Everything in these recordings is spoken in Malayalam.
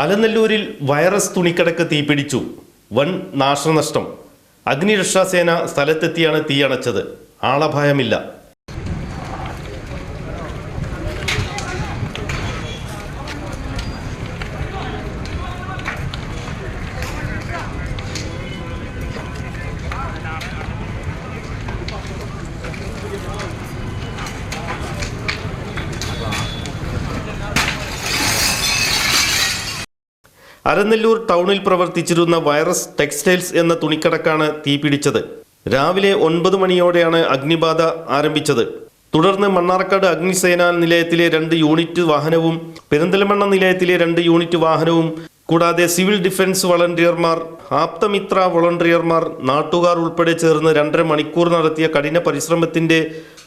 അലനല്ലൂരിൽ വൈറസ് തുണിക്കടക്ക് തീപിടിച്ചു. വൻ നാശനഷ്ടം. അഗ്നിരക്ഷാസേന സ്ഥലത്തെത്തിയാണ് തീയണച്ചത് ആളപായമില്ല. അരനെല്ലൂർ ടൗണിൽ പ്രവർത്തിച്ചിരുന്ന വൈറസ് ടെക്സ്റ്റൈൽസ് എന്ന തുണിക്കടക്കാണ് തീപിടിച്ചത്. രാവിലെ ഒൻപത് മണിയോടെയാണ് അഗ്നിബാധ ആരംഭിച്ചത്. തുടർന്ന് മണ്ണാർക്കാട് അഗ്നിസേനാ നിലയത്തിലെ രണ്ട് യൂണിറ്റ് വാഹനവും പെരിന്തൽമണ്ണ നിലയത്തിലെ രണ്ട് യൂണിറ്റ് വാഹനവും കൂടാതെ സിവിൽ ഡിഫൻസ് വളണ്ടിയർമാർ ആപ്തമിത്ര വളണ്ടിയർമാർ നാട്ടുകാർ ഉൾപ്പെടെ ചേർന്ന് രണ്ടര മണിക്കൂർ നടത്തിയ കഠിന പരിശ്രമത്തിന്റെ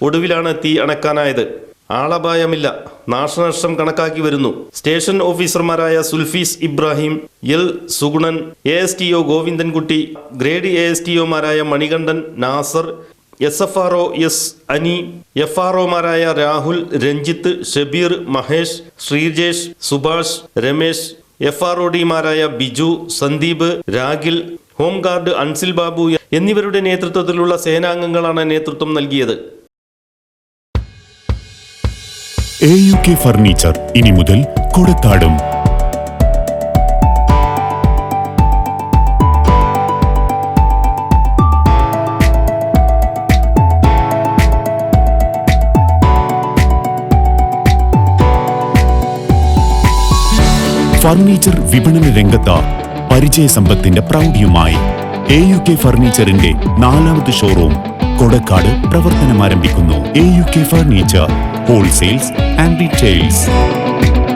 ഒടുവിലാണ് തീ അണക്കാനായത്. ആളപായമില്ല. നാശനഷ്ടം കണക്കാക്കി വരുന്നു. സ്റ്റേഷൻ ഓഫീസർമാരായ Sulfees Ibrahim L. Sugunan A. S. T. O. Govindankutty grade A. S. T. ഒമാരായ Manikandan Nasar S. F. R. O. Ani. F R. R. ഒമാരായ Rahul Ranjith Shabeer Mahesh Sreejesh Subhash Ramesh F. R. O. ഡിമാരായ Biju Sandeep Ragil home guard Ansil Babu എന്നിവരുടെ നേതൃത്വത്തിലുള്ള സേനാംഗങ്ങളാണ് നേതൃത്വം നൽകിയത്. ഫർണിച്ചർ ഇനി മുതൽ കൊടുത്താടും. ഫർണിച്ചർ വിപണന രംഗത്ത് പരിചയസമ്പത്തിന്റെ പ്രൗഢിയുമായി എ യു കെ ഫർണിച്ചറിന്റെ നാലാമത് showroom Kodakkad പ്രവർത്തനമാരംഭിക്കുന്നു. A U K furniture wholesales and retails.